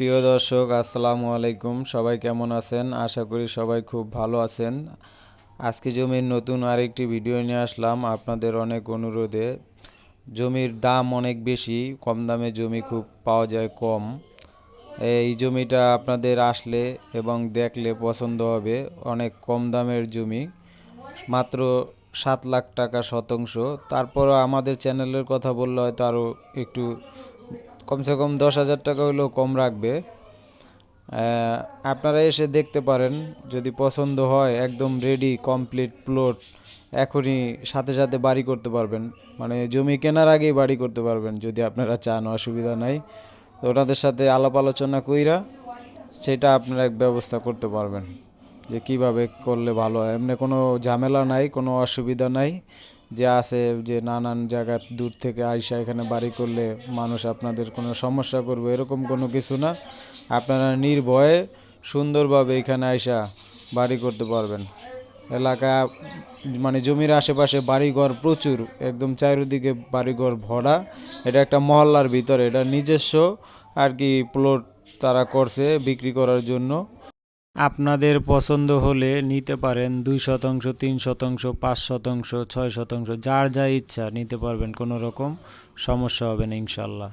প্রিয় দর্শক, আসসালামু আলাইকুম। সবাই কেমন আছেন? আশা করি সবাই খুব ভালো আছেন। আজকে জমির নতুন আরেকটি ভিডিও নিয়ে আসলাম আপনাদের অনেক অনুরোধে। জমির দাম অনেক বেশি, কম দামে জমি খুব পাওয়া যায় কম। এই জমিটা আপনাদের আসলে এবং দেখলে পছন্দ হবে, অনেক কম দামের জমি। মাত্র সাত লাখ টাকা শতাংশ। তারপরও আমাদের চ্যানেলের কথা বললে হয়তো আরও একটু কমসে কম দশ হাজার টাকা হলেও কম রাখবে। আপনারা এসে দেখতে পারেন, যদি পছন্দ হয়, একদম রেডি কমপ্লিট প্লট এখনই সাথে সাথে বাড়ি করতে পারবেন। মানে জমি কেনার আগেই বাড়ি করতে পারবেন, যদি আপনারা চান, অসুবিধা নাই। তো ওনাদের সাথে আলাপ আলোচনা কইরা সেটা আপনারা এক ব্যবস্থা করতে পারবেন, যে কীভাবে করলে ভালো হয়। এমনি কোনো ঝামেলা নাই, কোনো অসুবিধা নাই। যে আছে যে নানান জায়গা দূর থেকে আইসা এখানে বাড়ি করলে মানুষ আপনাদের কোনো সমস্যা করবে, এরকম কোনো কিছু না। আপনারা নির্ভয়ে সুন্দরভাবে এখানে আইসা বাড়ি করতে পারবেন। এলাকা মানে জমির আশেপাশে বাড়িঘর প্রচুর, একদম চারিদিকে বাড়িঘর ভরা। এটা একটা মহল্লার ভিতরে, এটা নিজস্ব আর কি প্লট তারা করছে বিক্রি করার জন্য। আপনাদের পছন্দ হলে নিতে পারেন দুই শতাংশ, তিন শতাংশ, পাঁচ শতাংশ, ছয় শতাংশ, যার যা ইচ্ছা নিতে পারবেন, কোনো রকম সমস্যা হবে না, ইনশাল্লাহ।